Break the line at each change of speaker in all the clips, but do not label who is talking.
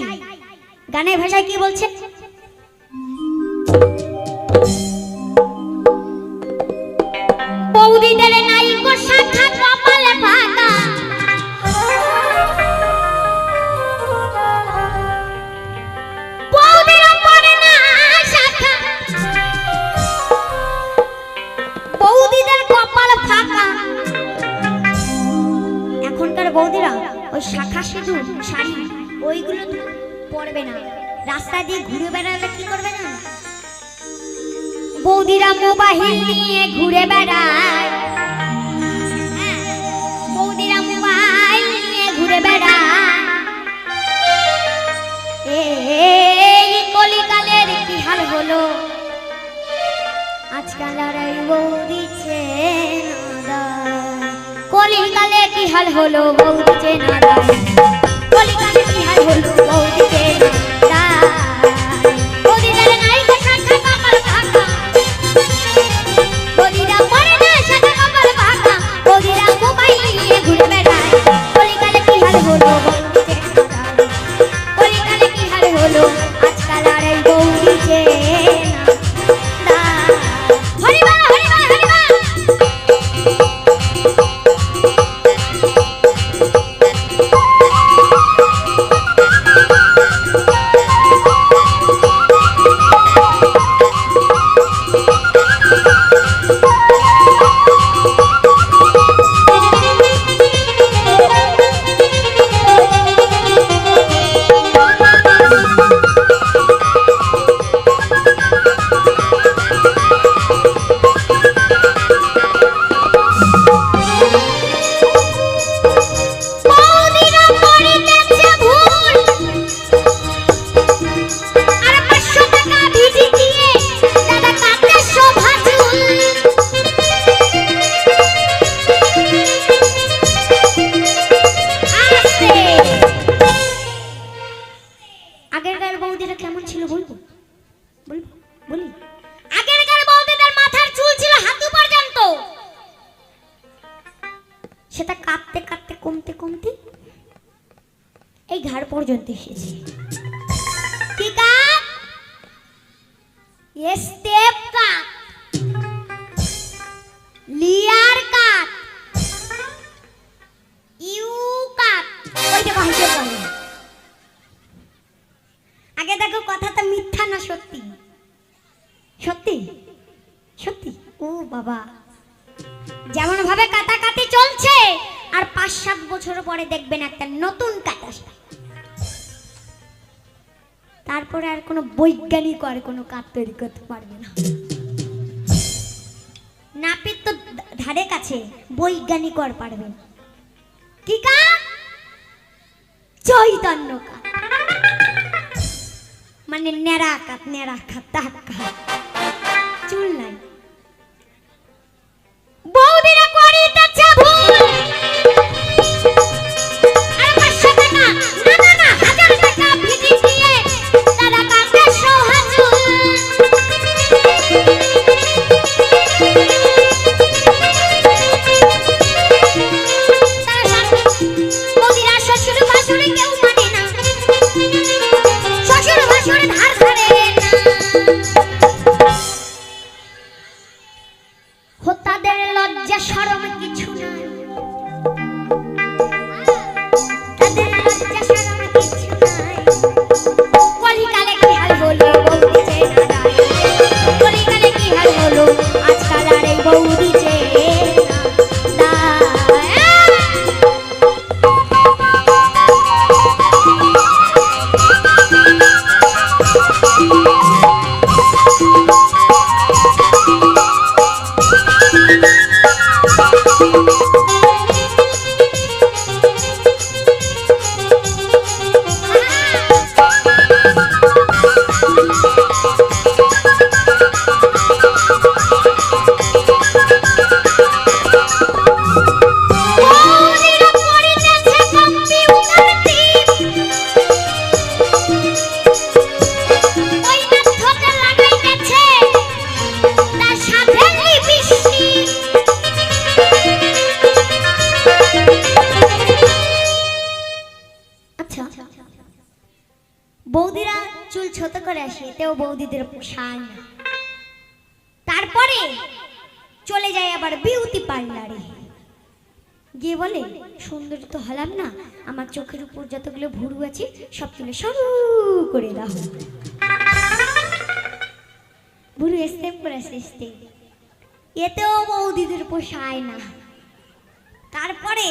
নাই গানের ভাষায় কি বলছে? বৌদিদের নাই গো শাখা কপালে পাকা বৌদির এখনকার ওই শাখা সিঁদু শাড়ি ওইগুলো তো পরবে না। রাস্তা দিয়ে ঘুরে বেড়ালে কি করবে না বৌদিরা মোবাইল নিয়ে ঘুরে বেড়ায়। হ্যাঁ, বৌদিরা মোবাইল নিয়ে ঘুরে বেড়ায়। এই কলিকালের কি হাল হলো? আজকাল আর এই বৌদি কলিকালে কি হাল হলো? বৌদি চেনা কলিকালে কি হাল হলো বৌদি step cup layer cup U cup ওইটা কহিতে পারে আগে দেখো কথাটা মিথ্যা না সত্যি? সত্যি? সত্যি? ও বাবা। যেমন ভাবে কাটাকাটি চলছে আর পাঁচ সাত বছর পরে দেখবেন একটা নতুন কাটা তারপরে আর কোনো বৈজ্ঞানিক আর কোনো কাঠ তৈরি করতে পারবে না। নাপিত তো ধারে কাছে, বৈজ্ঞানিক আর পারবে না। কি কা চৈতন্য কা মানে নেড়া কাত নেড়া কাত কাঠ চুল নাই। না তারপরে চলে যায় আবার বিউটি পার্লারে। গিয়ে বলে, সুন্দর তো হলাম না, আমার চোখের উপর যতগুলো ভুরু আছে সব তুলে সরু করে দাও। ভুরু স্টেপ করে স্টেপ এতেও বৌদিদের পোষায় না। তারপরে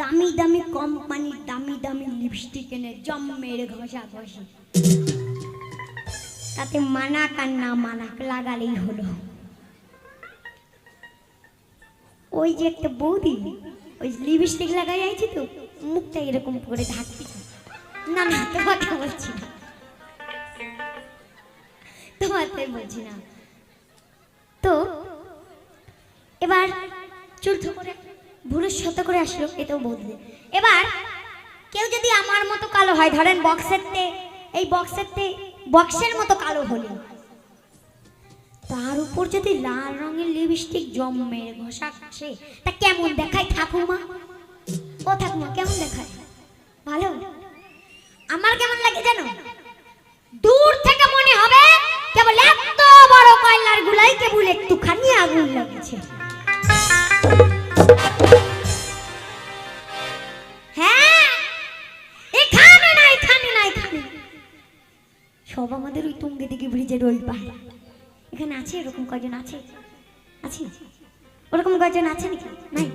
দামি দামি কোম্পানির দামি দামি লিপস্টিক এনে জম মেরে ঘষা ঘষি। তাতে মানাক আর না মানাক লাগালেই হলো। ওই যে একটা বৌদি, ওই লিপস্টিক লাগাই আইছি তো, মুখটা এরকম করে ঢাকতে না না, তোমাকে বলছি না। তোমাকে বলছি না। তো, এবার চুল করে ভুরু শত করে আসলো, এটাও বদলে এবার কেউ যদি আমার মতো কালো হয়, ধরেন বক্সের তে, এই বক্সের তে বক্সের মতো কালো হলো। তার উপর যদি লাল রঙের লিপস্টিক জমে ঘষা আসে, তা কেমন দেখায় ঠাকুমা ও ঠাকুমা কেমন দেখায়? ভালো? আমার কেমন লাগে জানো? দূর থেকে মনে হবে কেবল এত বড় কয়লার গুলাই কেবল একটুখানি আগুন লাগছে। সব আমাদের ওই তুঙ্গে দিকে ব্রিজের ওই পারে এখানে আছে এরকম কজন আছে? আছে? ওরকম কজন আছে নাকি? নাই?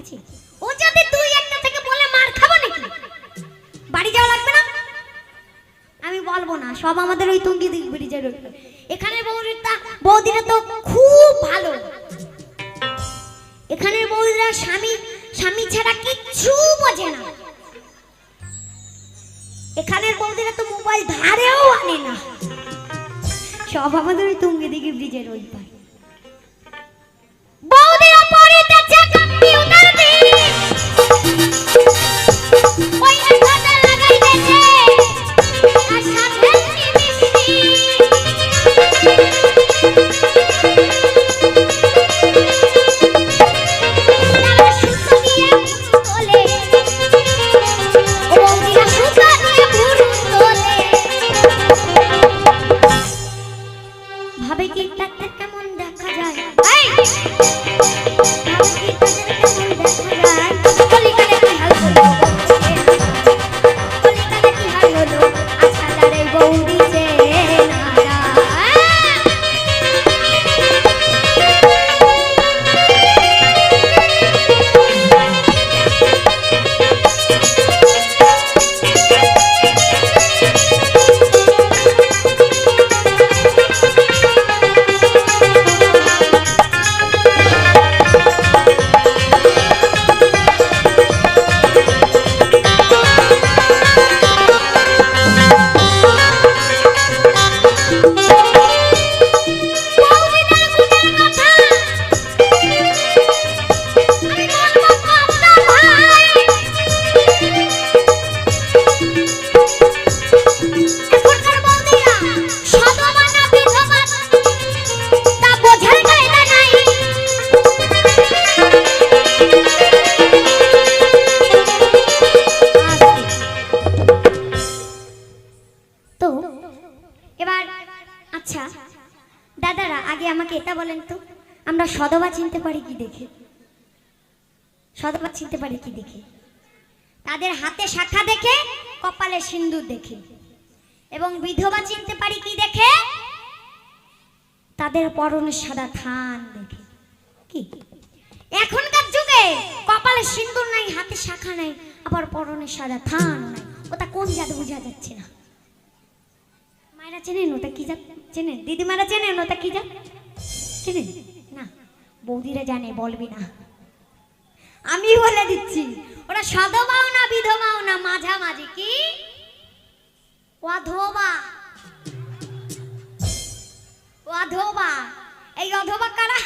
আছে? ও যদি তুই একটা থেকে বলে মার খাব নাকি? বাড়ি যাওয়া লাগবে না? আমি বলব না, সব আমাদের ওই তুঙ্গি দিক ব্রিজের ওই পারে। এখানের বৌদিটা বৌদিরা তো খুব ভালো। এখানের বৌদিরা স্বামী স্বামী ছাড়া কিচ্ছু বোঝে না। এখানের বৌদিরা তো মোবাইল ধারেও আনে না। সব আমাদের ওই তুঙ্গে দিকে ব্রিজের ওই পার কেমন দেখা যায়। সদবা চিনতে পারি কি দেখে? সদবা চিনতে পারি কি দেখে? তাদের হাতে শাখা দেখে, কপালে সিন্দুর দেখে। এবং বিধবা চিনতে পারি কি দেখে? তাদের পরনে সাদা থান দেখে। কি? এখনকার যুগে কপালে সিন্দুর নাই, হাতে শাখা নাই, আবার পরনে সাদা থান নাই। ওটা কোন জাত বোঝা যাচ্ছে না। মায়েরা চেনেন ওটা কি জাত? চেনেন? দিদিমারা চেনেন ওটা কি জাত? চেনেন? বৌদিরা জানে, বলবি না। আমি বলে দিচ্ছি, ওরা সদবাও না, বিধবাও না, মাঝামাঝি, কি? অধবা। অধবা। এই অধবা কারা?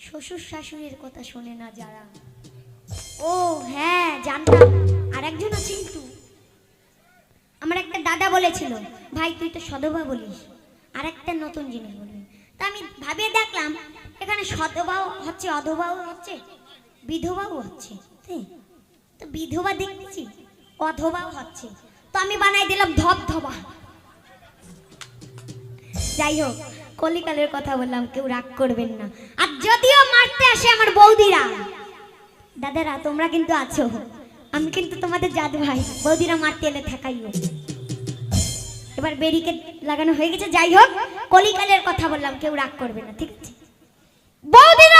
শ্বশুর শাশুড়ির কথা শোনে না যারা। ও হ্যাঁ জানতাম। আর একজন আছে কিন্তু। আমার একটা দাদা বলেছিল, ভাই, তুই তো সদবা বলিস। আর একটা নতুন জিনিস বলবি তা আমি ভাবিয়ে দেখলাম, এখানে সদবাও হচ্ছে, অধবাও হচ্ছে, বিধবাও হচ্ছে, তো বিধবা দেখতেছি অধবাও হচ্ছে, তো আমি বানাই দিলাম ধবধবা। যাই হোক, কলিকালের কথা বললাম, কেউ রাগ করবেন না। আর যদিও মারতে আসে আমার বৌদিরা, দাদারা, তোমরা কিন্তু আছো, আমি কিন্তু তোমাদের জাত ভাই, বৌদিরা মারতে এলে ঠেকাইও এবার ব্যারিকেড লাগানো হয়ে গেছে। যাই হোক, কলিকালের কথা বললাম, কেউ রাগ করবে না, ঠিক আছে? বৌদিরা!